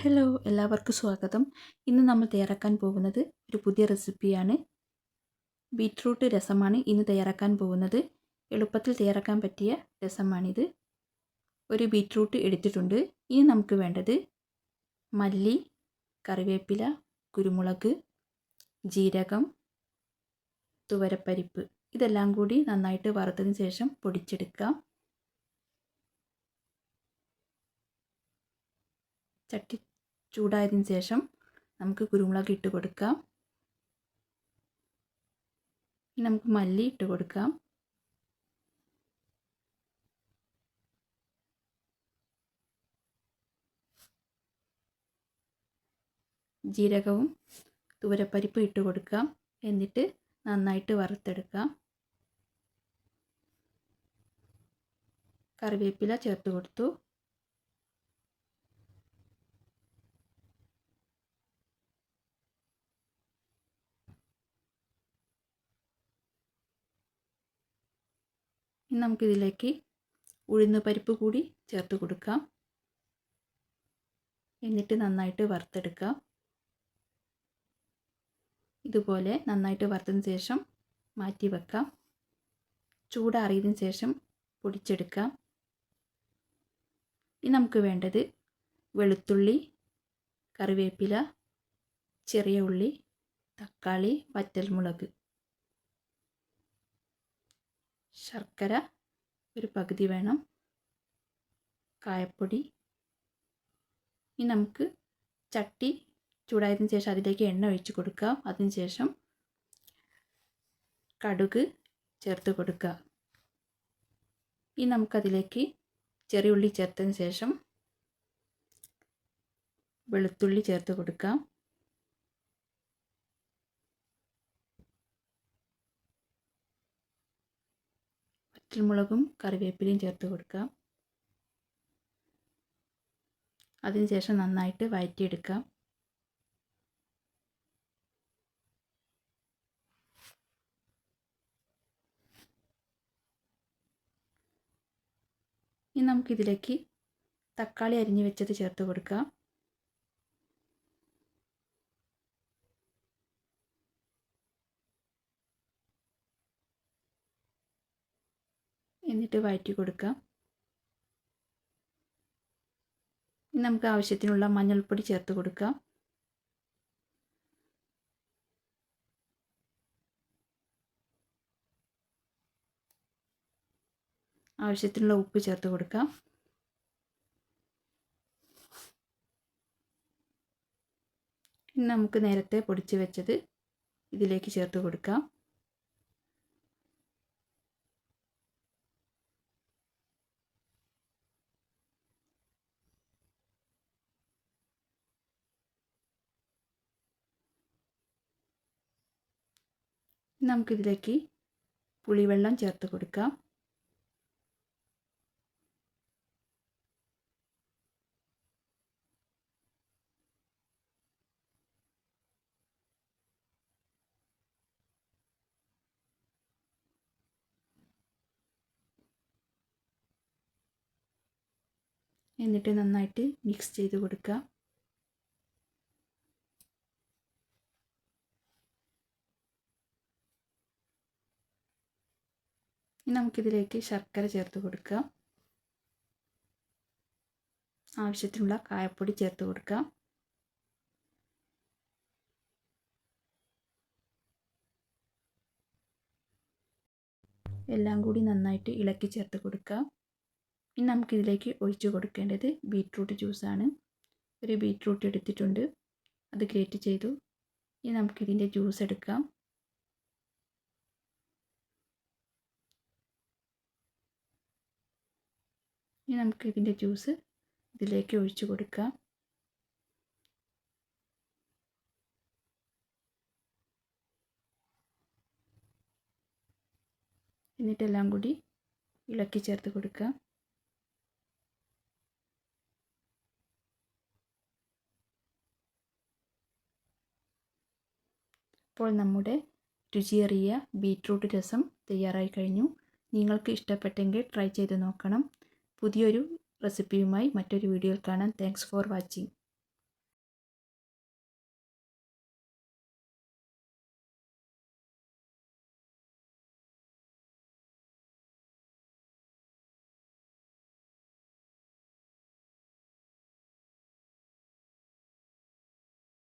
Hello എല്ലാവർക്കും സ്വാഗതം. ഇന്ന് നമ്മൾ തയ്യാറാക്കാൻ പോകുന്നത് ഒരു പുതിയ റെസിപ്പിയാണ്. ബീറ്റ്റൂട്ട് രസമാണ് ഇന്ന് തയ്യാറാക്കാൻ പോകുന്നത്. എളുപ്പത്തിൽ തയ്യാറാക്കാൻ പറ്റിയ രസമാണിത്. ഒരു ബീറ്റ്റൂട്ട് എടുത്തിട്ടുണ്ട്. ഇനി നമുക്ക് വേണ്ടത് മല്ലി കറിവേപ്പില കുരുമുളക് ജീരകം തുവരപ്പരിപ്പ്. ഇതെല്ലാം കൂടി നന്നായിട്ട് വറുത്തതിന് ശേഷം പൊടിച്ചെടുക്കാം. ചട്ടി ചൂടായതിന് ശേഷം നമുക്ക് കുരുമുളക് ഇട്ട് കൊടുക്കാം. നമുക്ക് മല്ലി ഇട്ട് കൊടുക്കാം. ജീരകവും തുവരപ്പരിപ്പ് ഇട്ട് കൊടുക്കാം. എന്നിട്ട് നന്നായിട്ട് വറുത്തെടുക്കാം. കറിവേപ്പില ചേർത്ത് കൊടുത്തു. ഇനി നമുക്കിതിലേക്ക് ഉഴുന്ന് പരിപ്പ് കൂടി ചേർത്ത് കൊടുക്കാം. എന്നിട്ട് നന്നായിട്ട് വറുത്തെടുക്കാം ഇതുപോലെ നന്നായിട്ട് വറുത്തതിന് ശേഷം മാറ്റി വെക്കാം. ചൂടാറിയതിന് ശേഷം പൊടിച്ചെടുക്കാം. ഇനി നമുക്ക് വേണ്ടത് വെളുത്തുള്ളി കറിവേപ്പില ചെറിയ ഉള്ളി തക്കാളി വറ്റൽമുളക്. ശർക്കര ഒരു പകുതി വേണം. കായപ്പൊടി. ഇനി നമുക്ക് ചട്ടി ചൂടായതിനു ശേഷം അതിലേക്ക് എണ്ണ ഒഴിച്ച് കൊടുക്കുക. അതിന് ശേഷം കടുക് ചേർത്ത് കൊടുക്കുക. ഇനി നമുക്കതിലേക്ക് ചെറിയ ഉള്ളി ചേർത്തതിന് ശേഷം വെളുത്തുള്ളി ചേർത്ത് കൊടുക്കാം. വറ്റൽമുളകും കറിവേപ്പിലയും ചേർത്ത് കൊടുക്കാം. അതിനുശേഷം നന്നായിട്ട് വഴറ്റിയെടുക്കാം ഇനി നമുക്കിതിലേക്ക് തക്കാളി അരിഞ്ഞു വെച്ചത് ചേർത്ത് കൊടുക്കാം. എന്നിട്ട് വഴറ്റി കൊടുക്കാം നമുക്ക് ആവശ്യത്തിനുള്ള മഞ്ഞൾപ്പൊടി ചേർത്ത് കൊടുക്കാം ആവശ്യത്തിനുള്ള ഉപ്പ് ചേർത്ത് കൊടുക്കാം ഇനി നമുക്ക് നേരത്തെ പൊടിച്ച് വെച്ചത് ഇതിലേക്ക് ചേർത്ത് കൊടുക്കാം നമുക്കിതിലേക്ക് പുളിവെള്ളം ചേർത്ത് കൊടുക്കാം. എന്നിട്ട് നന്നായിട്ട് മിക്സ് ചെയ്ത് കൊടുക്കുക നമുക്കിതിലേക്ക് ശർക്കര ചേർത്ത് കൊടുക്കുക ആവശ്യത്തിനുള്ള കായപ്പൊടി ചേർത്ത് കൊടുക്കുക എല്ലാം കൂടി നന്നായിട്ട് ഇളക്കി ചേർത്ത് കൊടുക്കുക ഇനി നമുക്കിതിലേക്ക് ഒഴിച്ചു കൊടുക്കേണ്ടത് ബീട്രൂട്ട് ജ്യൂസാണ്. ഒരു ബീട്രൂട്ട് എടുത്തിട്ടുണ്ട്. അത് ഗ്രേറ്റ് ചെയ്തു. ഇനി നമുക്കിതിന്റെ ജ്യൂസ് എടുക്കാം. ഇനി നമുക്ക് ഇതിന്റെ ജ്യൂസ് ഇതിലേക്ക് ഒഴിച്ചു കൊടുക്കാം. എന്നിട്ടെല്ലാം കൂടി ഇളക്കി ചേർത്ത് കൊടുക്കാം. ഇപ്പോൾ നമ്മുടെ രുചിയേറിയ ബീറ്റ്റൂട്ട് രസം തയ്യാറായി കഴിഞ്ഞു. നിങ്ങൾക്ക് ഇഷ്ടപ്പെട്ടെങ്കിൽ ട്രൈ ചെയ്ത് നോക്കണം. പുതിയൊരു റെസിപ്പിയുമായി മറ്റൊരു വീഡിയോയിൽ കാണാം. Thanks for watching